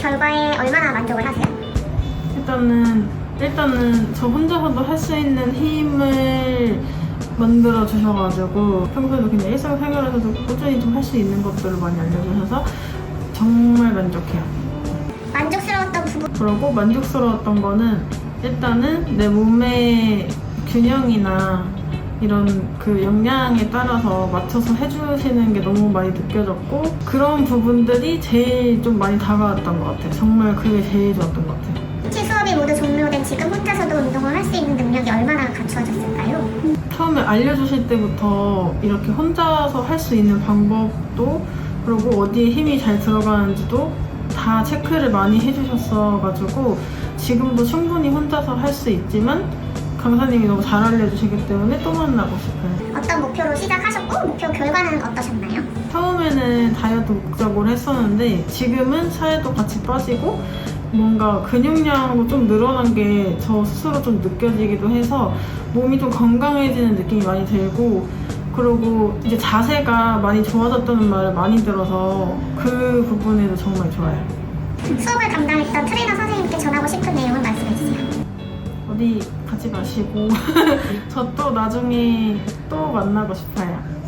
결과에 얼마나 만족을 하세요? 일단은 일단은 저 혼자서도 할 수 있는 힘을 만들어 주셔가지고 평소에도 그냥 일상생활에서도 꾸준히 좀 할 수 있는 것들을 많이 알려주셔서 정말 만족해요. 만족스러웠던 부분 그리고 만족스러웠던 거는 일단은 내 몸의 균형이나 이런 그 영양에 따라서 맞춰서 해주시는 게 너무 많이 느껴졌고 그런 부분들이 제일 좀 많이 다가왔던 것 같아요. 정말 그게 제일 좋았던 것 같아요. 치 수업이 모두 종료된 지금 혼자서도 운동을 할 수 있는 능력이 얼마나 갖추어졌을까요? 처음에 알려주실 때부터 이렇게 혼자서 할 수 있는 방법도 그리고 어디에 힘이 잘 들어가는지도 다 체크를 많이 해주셨어가지고 지금도 충분히 혼자서 할 수 있지만 강사님이 너무 잘 알려주시기 때문에 또 만나고 싶어요. 어떤 목표로 시작하셨고 목표 결과는 어떠셨나요? 처음에는 다이어트 목적으로 했었는데 지금은 살도 같이 빠지고 뭔가 근육량도 좀 늘어난 게 저 스스로 좀 느껴지기도 해서 몸이 좀 건강해지는 느낌이 많이 들고 그리고 이제 자세가 많이 좋아졌다는 말을 많이 들어서 그 부분에도 정말 좋아요. 수업을 담당했던 트레이너 선생님 가지 마시고 저 또 나중에 또 만나고 싶어요.